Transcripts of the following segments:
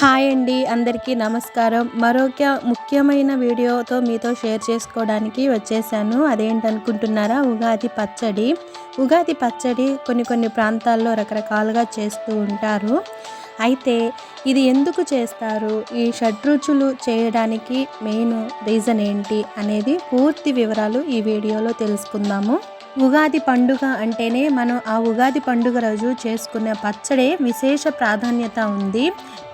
Hi అండి అందరికీ నమస్కారం. మరొక ముఖ్యమైన వీడియోతో మీతో షేర్ చేసుకోవడానికి వచ్చేసాను. అదేంటనుకుంటున్నారా ఉగాది పచ్చడి. ఉగాది పచ్చడి కొన్ని కొన్ని ప్రాంతాల్లో రకరకాలుగా చేస్తూ ఉంటారు. అయితే ఇది ఎందుకు చేస్తారు? ఈ షడ్రుచులు చేయడానికి మెయిన్ రీజన్ ఏంటి అనేది పూర్తి వివరాలు ఈ వీడియోలో తెలుసుకుందాము. ఉగాది పండుగ అంటేనే మనం ఆ ఉగాది పండుగ రోజు చేసుకునే పచ్చడే విశేష ప్రాధాన్యత ఉంది.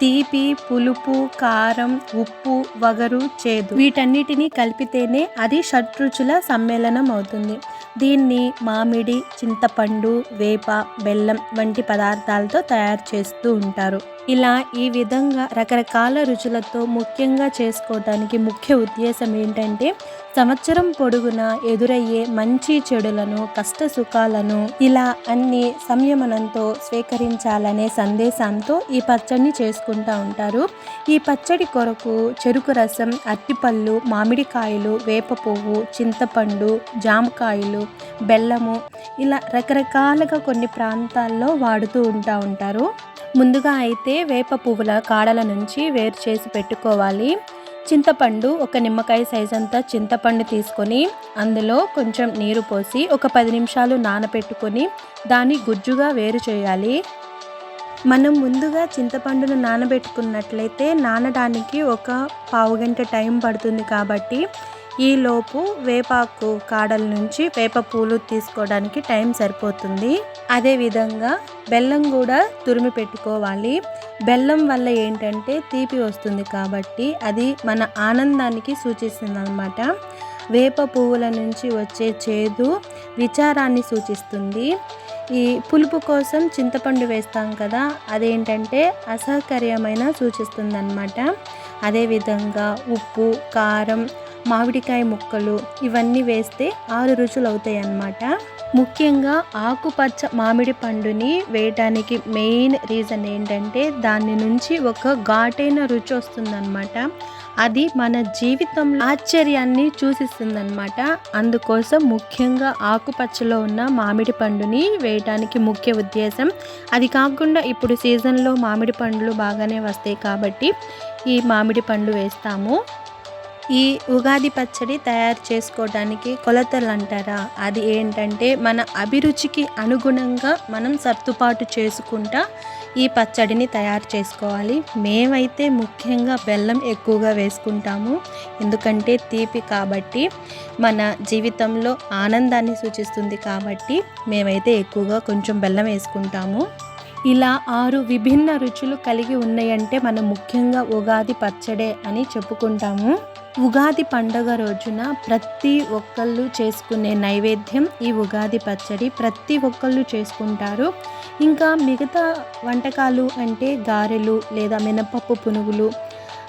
తీపి పులుపు కారం ఉప్పు వగరు చేదు వీటన్నిటినీ కలిపితేనే అది షడ్రుచుల సమ్మేళనం అవుతుంది. దీన్ని మామిడి చింతపండు వేప బెల్లం వంటి పదార్థాలతో తయారు చేస్తూ ఉంటారు. ఇలా ఈ విధంగా రకరకాల రుచులతో ముఖ్యంగా చేసుకోవడానికి ముఖ్య ఉద్దేశం ఏంటంటే సంవత్సరం పొడుగున ఎదురయ్యే మంచి చెడులను కష్ట సుఖాలను ఇలా అన్ని సంయమనంతో స్వీకరించాలనే సందేశంతో ఈ పచ్చడిని చేసుకుంటూ ఉంటారు. ఈ పచ్చడి కొరకు చెరుకు రసం అట్టిపళ్ళు మామిడికాయలు వేప పువ్వు చింతపండు జామకాయలు బెల్లము ఇలా రకరకాలుగా కొన్ని ప్రాంతాల్లో వాడుతూ ఉంటా ఉంటారు. ముందుగా అయితే వేప పువ్వుల కాడల నుంచి వేరు చేసి పెట్టుకోవాలి. చింతపండు ఒక నిమ్మకాయ సైజ్ అంతా చింతపండు తీసుకొని అందులో కొంచెం నీరు పోసి ఒక పది నిమిషాలు నానబెట్టుకొని దాన్ని గుజ్జుగా వేరు చేయాలి. మనం ముందుగా చింతపండును నానబెట్టుకున్నట్లయితే నానడానికి ఒక పావు గంట టైం పడుతుంది కాబట్టి ఈలోపు వేపాకు కాడల నుంచి వేప పూలు తీసుకోవడానికి టైం సరిపోతుంది. అదేవిధంగా బెల్లం కూడా తురిమి పెట్టుకోవాలి. బెల్లం వల్ల ఏంటంటే తీపి వస్తుంది కాబట్టి అది మన ఆనందానికి సూచిస్తుంది అనమాట వేప పువ్వుల నుంచి వచ్చే చేదు విచారాన్ని సూచిస్తుంది. ఈ పులుపు కోసం చింతపండు వేస్తాం కదా అదేంటంటే అసహకర్యమైన సూచిస్తుంది అనమాట అదేవిధంగా ఉప్పు కారం మామిడికాయ ముక్కలు ఇవన్నీ వేస్తే ఆరు రుచులు అవుతాయి అన్నమాట ముఖ్యంగా ఆకుపచ్చ మామిడి పండుని వేయటానికి మెయిన్ రీజన్ ఏంటంటే దాని నుంచి ఒక ఘాటైన రుచి వస్తుందన్నమాట. అది మన జీవితంలో ఆశ్చర్యాన్ని చూసిస్తుందన్నమాట. అందుకోసం ముఖ్యంగా ఆకుపచ్చలో ఉన్న మామిడి పండుని వేయటానికి ముఖ్య ఉద్దేశం అది కాకుండా ఇప్పుడు సీజన్లో మామిడి పండ్లు బాగానే వస్తాయి కాబట్టి ఈ మామిడి పండు వేస్తాము. ఈ ఉగాది పచ్చడి తయారు చేసుకోవడానికి కొలతలు అంటారా అది ఏంటంటే మన అభిరుచికి అనుగుణంగా మనం సర్దుబాటు చేసుకుంటా ఈ పచ్చడిని తయారు చేసుకోవాలి. మేమైతే ముఖ్యంగా బెల్లం ఎక్కువగా వేసుకుంటాము. ఎందుకంటే తీపి కాబట్టి మన జీవితంలో ఆనందాన్ని సూచిస్తుంది కాబట్టి మేమైతే ఎక్కువగా కొంచెం బెల్లం వేసుకుంటాము. ఇలా ఆరు విభిన్న రుచులు కలిగి ఉన్నాయంటే మనం ముఖ్యంగా ఉగాది పచ్చడే అని చెప్పుకుంటాము. ఉగాది పండుగ రోజున ప్రతి ఒక్కళ్ళు చేసుకునే నైవేద్యం ఈ ఉగాది పచ్చడి. ప్రతి ఒక్కళ్ళు చేసుకుంటారు. ఇంకా మిగతా వంటకాలు అంటే గారెలు లేదా మినపప్పు పునుగులు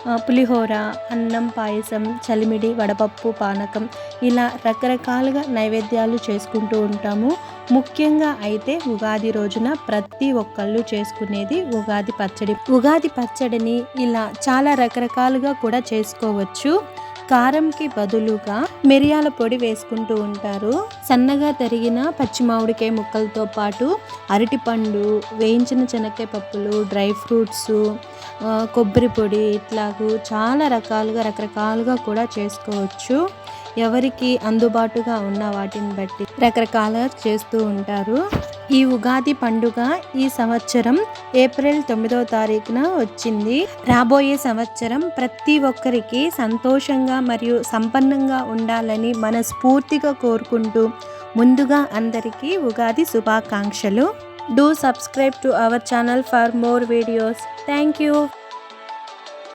పులిహోర అన్నం పాయసం చలిమిడి వడపప్పు పానకం ఇలా రకరకాలుగా నైవేద్యాలు చేసుకుంటూ ఉంటాము. ముఖ్యంగా అయితే ఉగాది రోజున ప్రతి ఒక్కళ్ళు చేసుకునేది ఉగాది పచ్చడి. ఉగాది పచ్చడిని ఇలా చాలా రకరకాలుగా కూడా చేసుకోవచ్చు. కారంకి బదులుగా మిరియాల పొడి వేసుకుంటూ ఉంటారు. సన్నగా తరిగిన పచ్చి మామిడికాయ ముక్కలతో పాటు అరటిపండు వేయించిన శనక్కాయ పప్పులు డ్రై ఫ్రూట్స్ కొబ్బరి పొడి ఇట్లాగూ చాలా రకాలుగా రకరకాలుగా కూడా చేసుకోవచ్చు. ఎవరికి అందుబాటుగా ఉన్న వాటిని బట్టి రకరకాలుగా చేస్తూ ఉంటారు. ఈ ఉగాది పండుగ ఈ సంవత్సరం ఏప్రిల్ తొమ్మిదవ తారీఖున వచ్చింది. రాబోయే సంవత్సరం ప్రతి ఒక్కరికి సంతోషంగా మరియు సంపన్నంగా ఉండాలని మనస్ఫూర్తిగా కోరుకుంటూ ముందుగా అందరికీ ఉగాది శుభాకాంక్షలు. Do subscribe to our channel for more videos. Thank you.